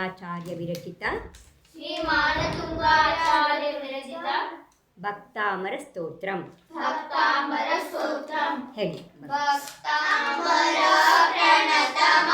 ಆಚಾರ್ಯ ವಿರಚಿತ ಶ್ರೀ ಮಾನತುಂಗಾಚಾರ್ಯ ವಿರಚಿತ ಭಕ್ತಾಮರ ಸ್ತೋತ್ರಂ ಭಕ್ತಾಮರ ಸ್ತೋತ್ರಂ ಹೇಳಿ ಭಕ್ತಾಮರ ಪ್ರಣತಮ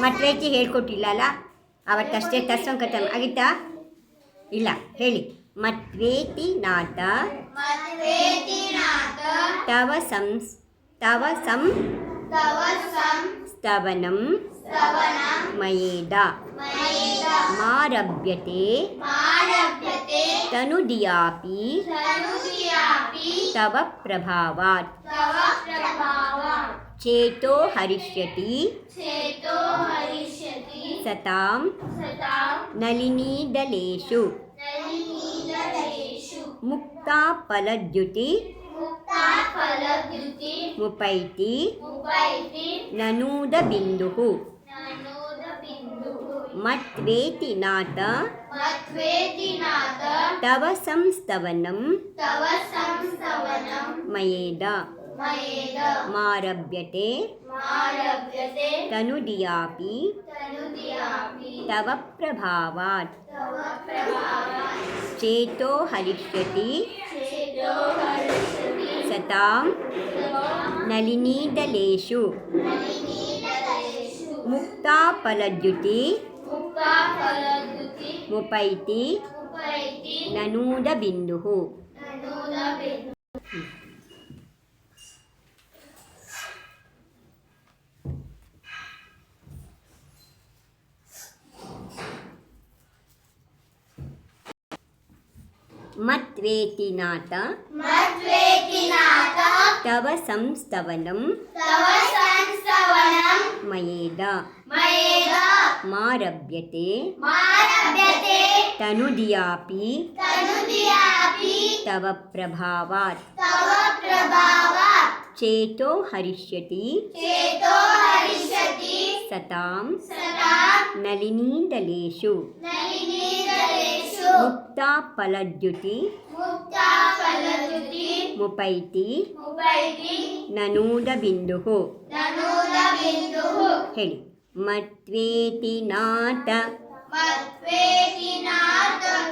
ಮಟ್ರೈಚಿ ಹೇಳ್ಕೊಟ್ಟಿಲ್ಲ ಅಲ್ಲ ಅವತ್ತಷ್ಟೇ ತರ್ಸೋನ್ ಕಥೆ ಆಗಿತ್ತಾ? ಇಲ್ಲ, ಹೇಳಿ. ಮತ್ವೇತಿ ನಾಥ ತವ ಸಂಸ್ ತವ ಸಂ ಸ್ತವನಂ ಮಯೇದ. ಮಾರಭ್ಯತೆ. ತನುದಿಯಾಪಿ. ತವ ಪ್ರಭಾವಾತ್. చేతో హరిష్యతి. సతాం. నలినీదలేషు ముక్తా ఫలద్యుతి ముపైతి. ననూద బిందు మత్వేతి నాథ తవ సంస్తవనం. మయేద. मारभ्यते तनुदियापि तव प्रभावात् चेतो हरिष्यति सतां नलिनीदलेषु मुक्ताफलद्युति मुपैति ननूदबिन्दुः మత్వేతి నాత మత్వేతి నాత తవ సంస్తవనం తవ సంస్తవనం మయేద మయేద మారభ్యతే మారభ్యతే తనుదియాపి తనుదియాపి తవ ప్రభావాత్ తవ ప్రభావాత్ చేతో హరిష్యతి చేతో హరిష్యతి సతాం సతాం నలినీ దలేషు నలి ముక్తా ఫలద్యుతి ముపైతి ననూద బిందు ಹೇಳಿ ಮತ್ವೇತಿ ನಾಟ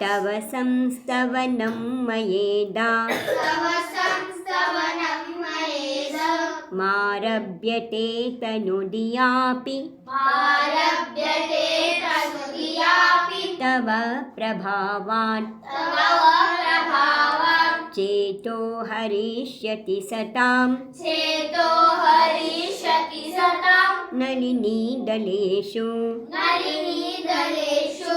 ತವ ಸಂಸ್ತವನಂ ಮಯೇದ मारभ्यते तनुदियापि। मारभ्यते तनुदियापि। तव प्रभावात् तव चेतो हरिष्यति सतां चेतो हरिष्यति सतां नलिनीदलेषु। नलिनीदलेषु।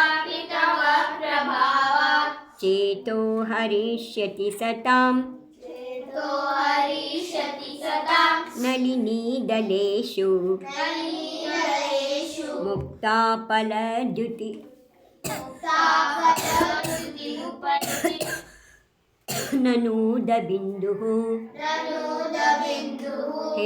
चेतो हरिष्यति सताम्। नलिनी हरिष्यति मुक्ता नलिनीदलेषु। नलिनीदलेषु। मुक्तापलद्युति ननूदबिन्दुः। ननूदबिन्दुः।